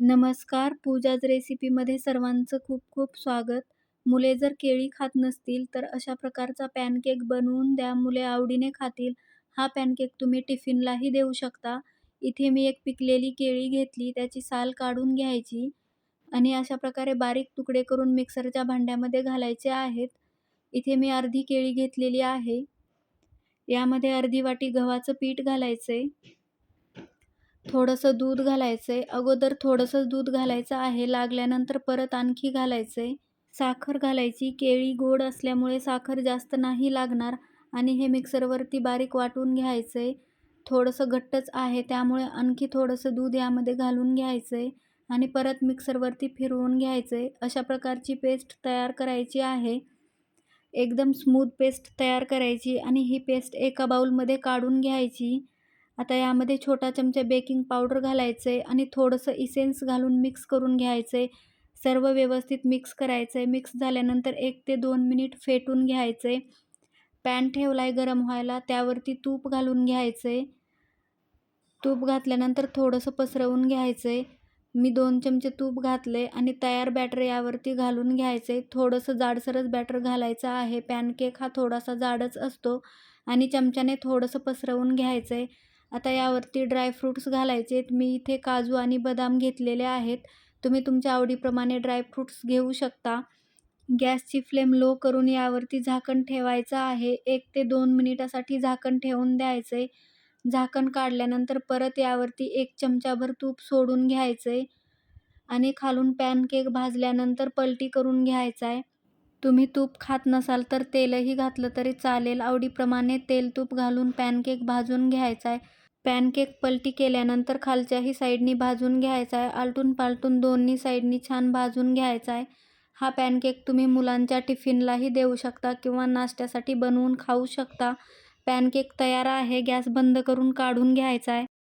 नमस्कार पूजाज रेसिपीमध्ये सर्वांचं खूप खूप स्वागत. मुले जर केळी खात नसतील तर अशा प्रकारचा पॅनकेक बनवून द्या. मुले आवडीने खातील. हा पॅनकेक तुम्ही टिफिनलाही देऊ शकता. इथे मी एक पिकलेली केळी घेतली त्याची साल काढून घ्यायची आणि अशा प्रकारे बारीक तुकडे करून मिक्सरच्या भांड्यामध्ये घालायचे आहेत. इथे मी अर्धी केळी घेतलेली आहे. यामध्ये अर्धी वाटी गव्हाचं पीठ घालायचं आहे थोडंसं दूध घालायचं आहे अगोदर थोडंसं दूध घालायचं आहे. लागल्यानंतर परत आणखी घालायचं आहे साखर घालायची. केळी गोड असल्यामुळे साखर जास्त नाही लागणार आणि हे मिक्सरवरती बारीक वाटून घ्यायचं आहे थोडंसं घट्टच आहे. त्यामुळे आणखी थोडंसं दूध यामध्ये घालून घ्यायचं आहे आणि परत मिक्सरवरती फिरवून घ्यायचं आहे अशा प्रकारची पेस्ट तयार करायची आहे. एकदम स्मूथ पेस्ट तयार करायची आणि ही पेस्ट एका बाऊलमध्ये काढून घ्यायची. आता यामध्ये छोटा चमचा बेकिंग पावडर घालायचं आहे आणि थोडंसं इसेन्स घालून मिक्स करून घ्यायचं. आहे सर्व व्यवस्थित मिक्स करायचं. आहे मिक्स झाल्यानंतर एक ते दोन मिनिट फेटून घ्यायचं. आहे पॅन ठेवला आहे गरम व्हायला त्यावरती तूप घालून घ्यायचं. आहे तूप घातल्यानंतर थोडंसं पसरवून घ्यायचं. आहे मी दोन चमचे तूप घातले आणि तयार बॅटर यावरती घालून घ्यायचं. आहे थोडंसं जाडसरच बॅटर घालायचं आहे. पॅनकेक हा थोडासा जाडच असतो आणि चमच्याने थोडंसं पसरवून घ्यायचं. आहे आता यावरती ड्रायफ्रूट्स घालायचे आहेत मी इथे काजू आणि बदाम घेतलेले आहेत. तुम्ही तुमच्या आवडीप्रमाणे ड्रायफ्रूट्स घेऊ शकता. गॅसची फ्लेम लो करून यावरती झाकण ठेवायचं आहे. एक ते दोन मिनिटासाठी झाकण ठेवून द्यायचं आहे झाकण काढल्यानंतर परत यावरती एक चमचाभर तूप सोडून घ्यायचं आहे आणि खालून पॅनकेक भाजल्यानंतर पलटी करून घ्यायचा आहे तुम्ही तूप खात नसाल तर तेलही घातलं तरी चालेल. आवडीप्रमाणे तेल तूप घालून पॅनकेक भाजून घ्यायचा आहे पॅनकेक पलटी केल्यानंतर खालच्याही साईडनी भाजून घ्यायचा आहे आलटून पालटून दोन्ही साईडनी छान भाजून घ्यायचा आहे हा पॅनकेक तुम्ही मुलांच्या टिफिनलाही देऊ शकता किंवा नाश्त्यासाठी बनवून खाऊ शकता. पॅनकेक तयार आहे गॅस बंद करून काढून घ्यायचा आहे